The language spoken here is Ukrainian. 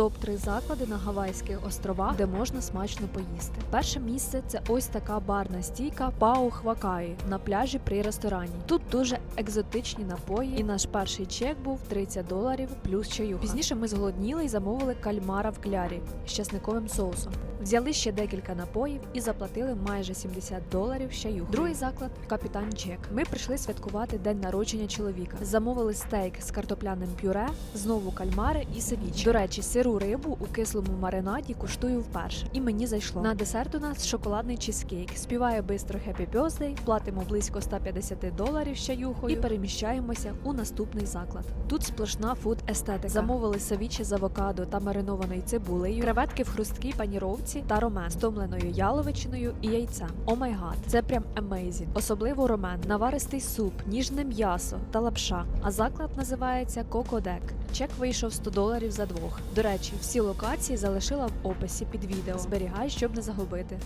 Топ 3 заклади на Гавайських островах, де можна смачно поїсти. Перше місце це ось така барна стійка Пау Хвакаї на пляжі при ресторані. Тут дуже екзотичні напої, і наш перший чек був 30 доларів плюс чаюха. Пізніше ми зголодніли і замовили кальмара в клярі з часниковим соусом. Взяли ще декілька напоїв і заплатили майже 70 доларів чаюхою. Другий заклад капітан Чек. Ми прийшли святкувати день народження чоловіка. Замовили стейк з картопляним пюре, знову кальмари і севічі. До речі, сиру рибу у кислому маринаді куштую вперше, і мені зайшло. На десерт у нас шоколадний чизкейк. Співає бистро Happy Birthday, платимо близько 150 доларів з чаюхою і переміщаємося у наступний заклад. Тут сплошна фуд естетика. Замовили севічі з авокадо та маринованою цибулею, креветки в хрусткій паніровці та ромен з томленою яловичиною і яйцем. О май гад, це прям amazing. Особливо ромен, наваристий суп, ніжне м'ясо та лапша. А заклад називається Кокодек. Чек вийшов 100 доларів за двох. До речі, всі локації залишила в описі під відео. Зберігай, щоб не загубити.